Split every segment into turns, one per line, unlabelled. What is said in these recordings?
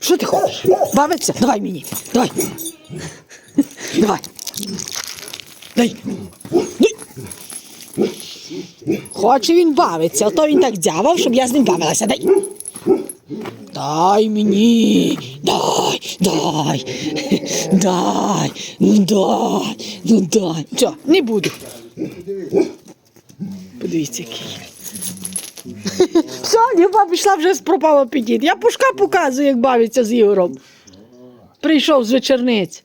Що ти хочеш? Бавиться? Давай мені. Давай. Давай. Дай. Хоче він бавиться, а то він так дзявав, щоб я з ним бавилася. Дай. Дай мені. Дай, дай. Дай. Ну дай. Ну дай. Що, не буду. Подивіться, який. Все, Люба пішла вже пропав апетит. Я пушка показую, як бавиться з Ігорем. Прийшов з вечорниць.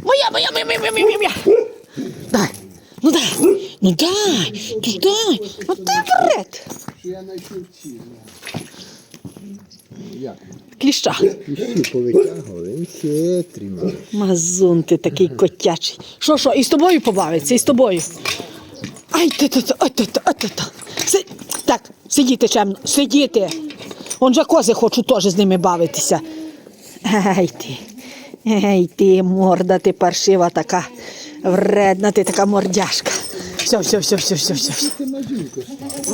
Моя, моя, моя, моя, моя, моя, моя. Дай. Ну дай. Ну дай. Ну дай. Ну
ці. Як?
Кліща.
Хитрий.
Мазун ти такий котячий. Що, що, і з тобою побавиться, і з тобою. Ай, ти, ай, ти, ай. Так, сидіти чемно, сидіти. Он же кози хочуть теж з ними бавитися. Ей ти, ей ти, морда, ти паршива така, вредна, ти така мордяшка. Все, все, все, все, все, все.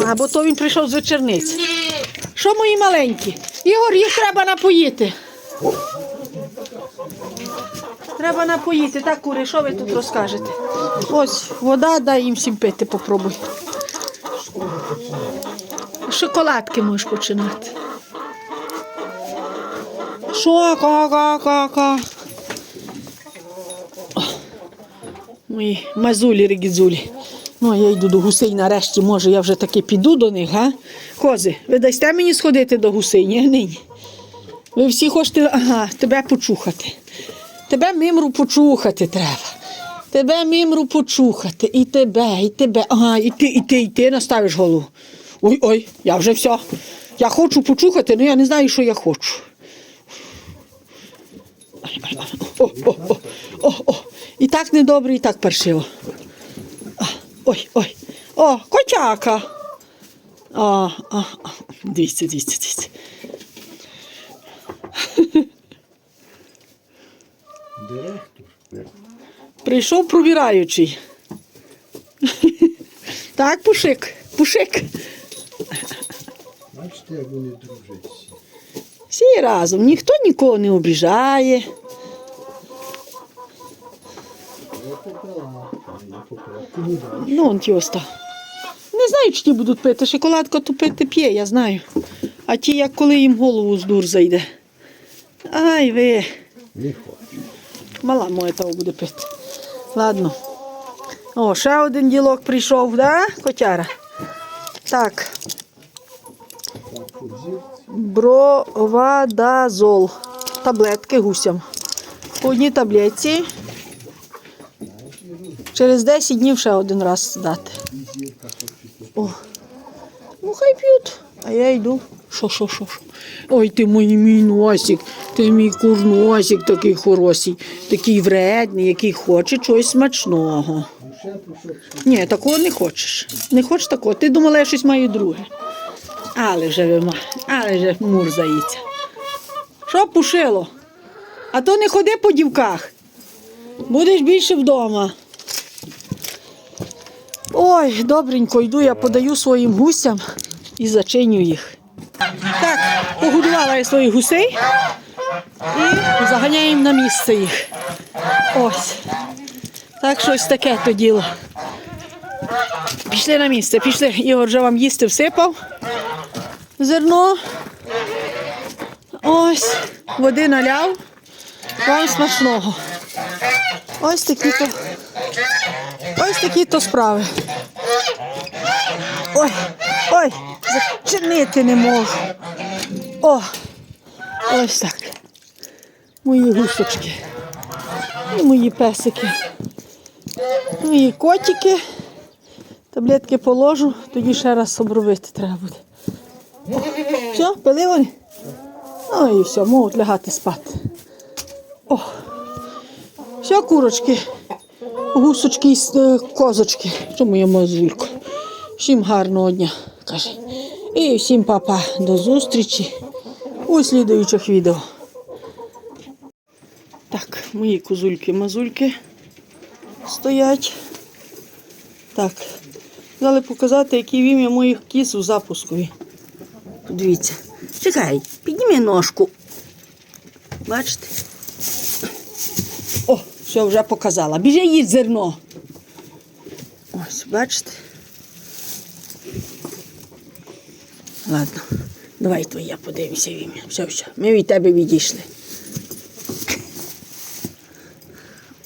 А, бо то він прийшов з вечорниць. Що мої маленькі? Ігор, їх треба напоїти. Треба напоїти. Так, кури, що ви тут розкажете? Ось вода, дай їм всім пити, попробуй. Шоколадки можеш починати. Що, ка, ка, ка, ка. Мої мазулі регізулі. Ну, я йду до гусей нарешті, може, я вже таки піду до них, га? Кози, ви дасте мені сходити до гусей? Ні, нині. Ви всі хочете ага, тебе почухати. Тебе мимру почухати треба. Тебе мимру почухати. І тебе, і тебе. Ага, і ти, і ти, і ти наставиш голову. Ой, ой, я вже все. Я хочу почухати, але я не знаю, що я хочу. О, о, о, о, о. І так недобре, і так паршиво. Ой, ой. О, котяка. А, а, а. Дивіться, дивіться, дивіться. Прийшов провіраючий. Так, пушик, пушик.
Бачите, як вони дружать всі.
Разом, ніхто нікого не обіжає. Ну, он ті оста. Не знаю, чи ті будуть пити. Шоколадка то пити п'є, я знаю. А ті, як коли їм голову з дур зайде. Ай ви,
Не хочу.
мала моя того буде пити. Ладно. О, ще один ділок прийшов, да, котяра? Так, бровадазол. Таблетки гусям. По одній таблетці. Через 10 днів ще один раз дати. О. Ну хай п'ють, а я йду. Що, що, що, що? Ой, ти мій мій носик, ти мій курносик такий хороший, такий вредний, який хоче чогось смачного. Ні, такого не хочеш. Не хочеш такого. Ти думала, я щось маю друге. Але вже ви ма, але вже мурзається. Що пушило? А то не ходи по дівках. Будеш більше вдома. Ой, добренько, йду, я подаю своїм гусям і зачиню їх. Так, погодувала я своїх гусей і заганяю їм на місце їх. Ось. Так, щось таке то діло. Пішли на місце, пішли. Ігор вже вам їсти всипав. Зерно. Ось, води наляв. Вам смачного. Ось такі то. Ось такі то справи. Ой, ой, зачинити не можу. О, ось так. Мої гусочки. Мої песики. Мої котики. Таблетки положу, тоді ще раз обробити треба буде. Все, пили вони? Ну і все, можуть лягати спати. О, все, курочки, гусочки і е, козочки. Що моя мазулька? Всім гарного дня, каже. І всім папа, до зустрічі у слідуючих відео. Так, мої козульки-мазульки стоять. Так, дали показати, які вім'я моїх кіз у запускові. Подивіться. Чекай, підніми ножку. Бачите? О, все, вже показала. Біжи їсть зерно. Ось, бачите? Ладно, давай твоя подивимося в ім'я. Все, все, ми від тебе відійшли.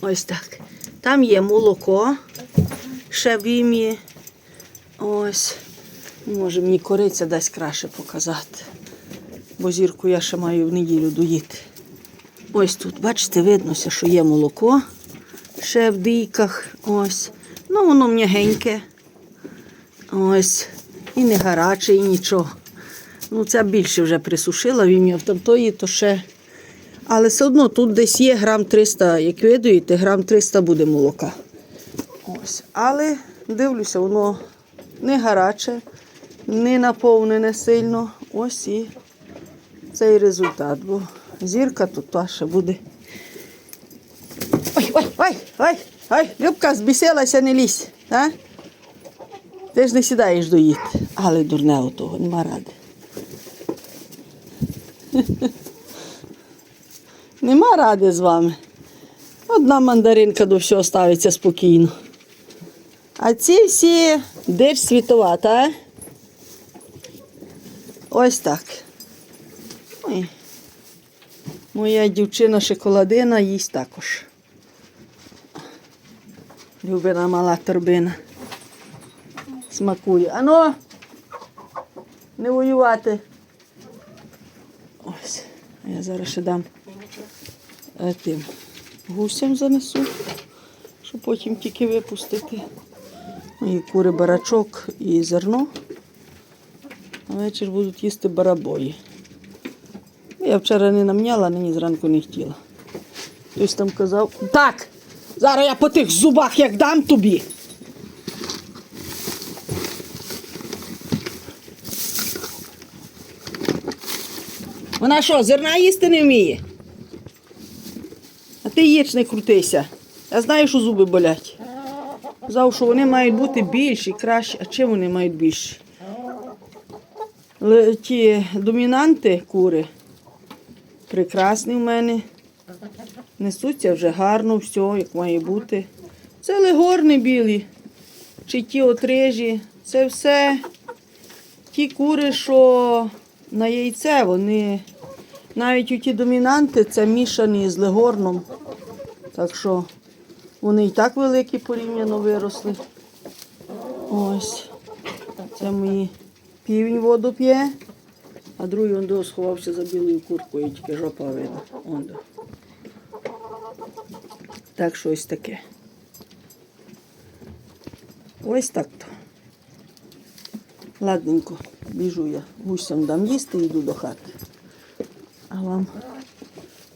Ось так. Там є молоко, ще в ім'ї. Ось. Може мені кориця дасть краще показати. Бо зірку я ще маю в неділю доїти. Ось тут, бачите, виднося, що є молоко ще в дійках. Ось. Ну, воно м'ягеньке. Ось. І не гаряче, і нічого. Ну, це більше вже присушила, він в тамтої, то ще. Але все одно тут десь є грам 300, як видуєте, грам 300 буде молока. Ось. Але дивлюся, воно не гаряче, не наповнене сильно. Ось і цей результат. Бо зірка тут та буде. Ой, ой, ой, ой, ой, Любка, збісилася, не лізь. А? Ти ж не сідаєш доїти. Але дурне отого, нема ради. Нема ради з вами. Одна мандаринка до всього ставиться спокійно. А ці всі дич світова, та? Ось так. Ой. Моя дівчина шоколадина їсть також. Любина мала торбина. Смакує. Ано! Не воювати. Ось. Я зараз ще дам е, тим гусям занесу, щоб потім тільки випустити. І кури барачок і зерно. А вечір будуть їсти барабої. Я вчора не намняла, нині зранку не хотіла. Хтось там казав, так, зараз я по тих зубах як дам тобі. Вона що, зерна їсти не вміє? А ти їж не крутися. Я знаю, що зуби болять. Казав, що вони мають бути більші, кращі. А чим вони мають більші? Ті домінанти кури прекрасні в мене. Несуться вже гарно, все, як має бути. Це легорни білі, чи ті отрижі, це все ті кури, що на яйце, вони навіть у ті домінанти це мішані з легорном. Так що вони і так великі порівняно виросли. Ось. Це мої півень воду п'є, а другий он сховався за білою куркою, тільки жопа видно. Он до. Так що ось таке. Ось так то. Ладненько, біжу я. Гусям дам їсти і йду до хати. А вам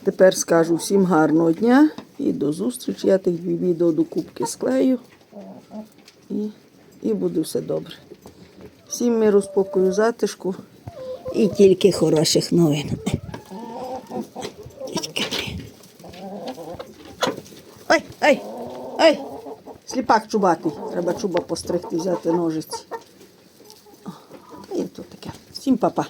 тепер скажу всім гарного дня і до зустрічі. Я тих дві відео до кубки склею і, і буде все добре. Всім миру, спокою, затишку і тільки хороших новин. Ой, ой, ой, сліпак чубатий. Треба чуба постригти, взяти ножиці. І тут таке. Всім папа.